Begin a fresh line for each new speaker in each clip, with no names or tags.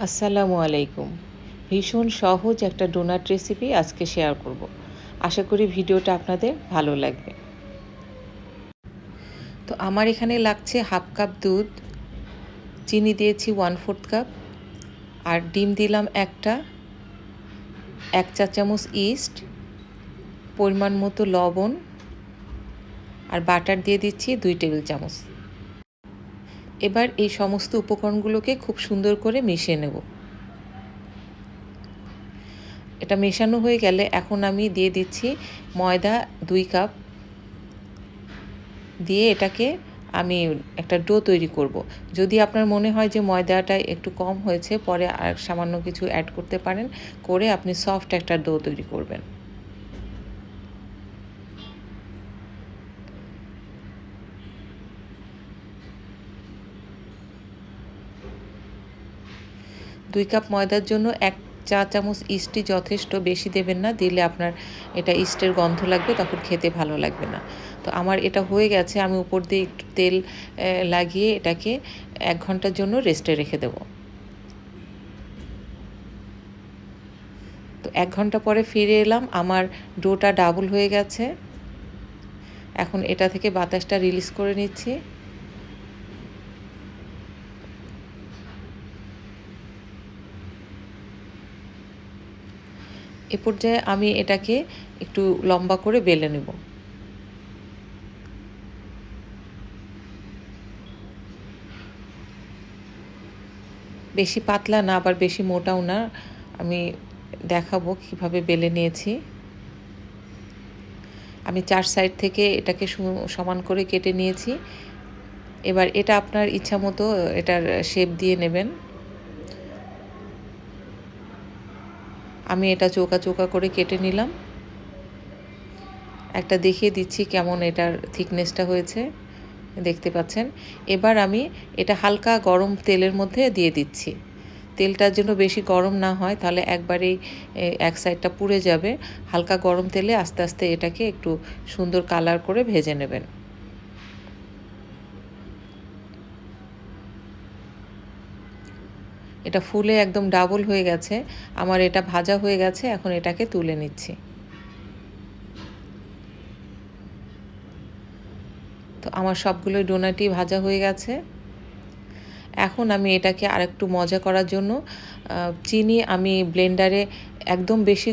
আসসালামু আলাইকুম। ভীষণ সহজ একটা ডোনাট রেসিপি আজকে শেয়ার করব। আশা করি ভিডিওটা আপনাদের ভালো লাগবে। তো আমার এখানে লাগছে হাফ কাপ দুধ, চিনি দিয়েছি ওয়ান ফোর্থ কাপ আর ডিম দিলাম একটা, এক চা চামচ ইস্ট পরিমাণ মতো লবণ, আর বাটার দিয়ে দিচ্ছি দুই টেবিল চামচ। এবার এই সমস্ত উপকরণগুলোকে খুব সুন্দর করে মিশিয়ে নেব। এটা মেশানো হয়ে গেলে এখন আমি দিয়ে দিচ্ছি ময়দা দুই কাপ। দিয়ে এটাকে আমি একটা ডো তৈরি করব। যদি আপনার মনে হয় যে ময়দাটা একটু কম হয়েছে, পরে আর সামান্য কিছু অ্যাড করতে পারেন, করে আপনি সফট একটা ডো তৈরি করবেন। দুই কাপ ময়দার জন্য এক চা চামচ ইস্টি যথেষ্ট বেশি দেবেন না, দিলে আপনার এটা ইস্টের গন্ধ লাগবে, তখন খেতে ভালো লাগবে না। তো আমার এটা হয়ে গেছে, আমি উপর দিয়ে একটু তেল লাগিয়ে এটাকে এক ঘণ্টার জন্য রেস্টে রেখে দেব। তো এক ঘণ্টা পরে ফিরে এলাম, আমার ডোটা ডাবল হয়ে গেছে। এখন এটা থেকে বাতাসটা রিলিজ করে নিচ্ছি। এ পর্যায়ে আমি এটাকে একটু লম্বা করে বেলে নেব। বেশি পাতলা না, আবার বেশি মোটাও না। আমি দেখাবো কীভাবে বেলে নিয়েছি। আমি চার সাইড থেকে এটাকে সমান করে কেটে নিয়েছি। এবার এটা আপনার ইচ্ছা মতো এটার শেপ দিয়ে নেবেন। আমি এটা চোকা চোকা করে কেটে নিলাম। একটা দেখিয়ে দিচ্ছি কেমন এটার থিকনেসটা হয়েছে। দেখতে পাচ্ছেন? এবার আমি এটা হালকা গরম তেলের মধ্যে দিয়ে দিচ্ছি। তেলটার জন্য বেশি গরম না হয়, তাহলে একবারেই এক সাইডটা পুড়ে যাবে। হালকা গরম তেলে আস্তে আস্তে এটাকে একটু সুন্দর কালার করে ভেজে নেবেন। এটা ফুলে একদম ডাবল হয়ে গেছে। আমার এটা ভাজা হয়ে গেছে, এখন এটাকে তুলে নিচ্ছি। তো আমার সবগুলো ডোনাটি ভাজা হয়ে গেছে। এখন আমি এটাকে আরেকটু মজা করার জন্য চিনি আমি ব্লেন্ডারে একদম বেশি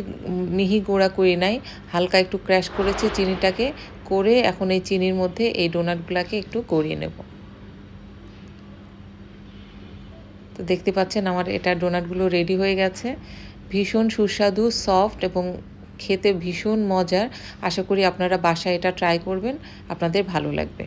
মিহি গোড়া করি নাই, হালকা একটু ক্র্যাশ করেছি চিনিটাকে, করে এখন এই চিনির মধ্যে এই ডোনাটগুলোকে একটু গড়িয়ে নেব। তো দেখতে পাচ্ছেন আমার এটা ডোনাটগুলো রেডি হয়ে গেছে। ভীষণ সুস্বাদু সফট এবং খেতে ভীষণ মজার। আশা করি আপনারা বাসায় এটা ট্রাই করবেন, আপনাদের ভালো লাগবে।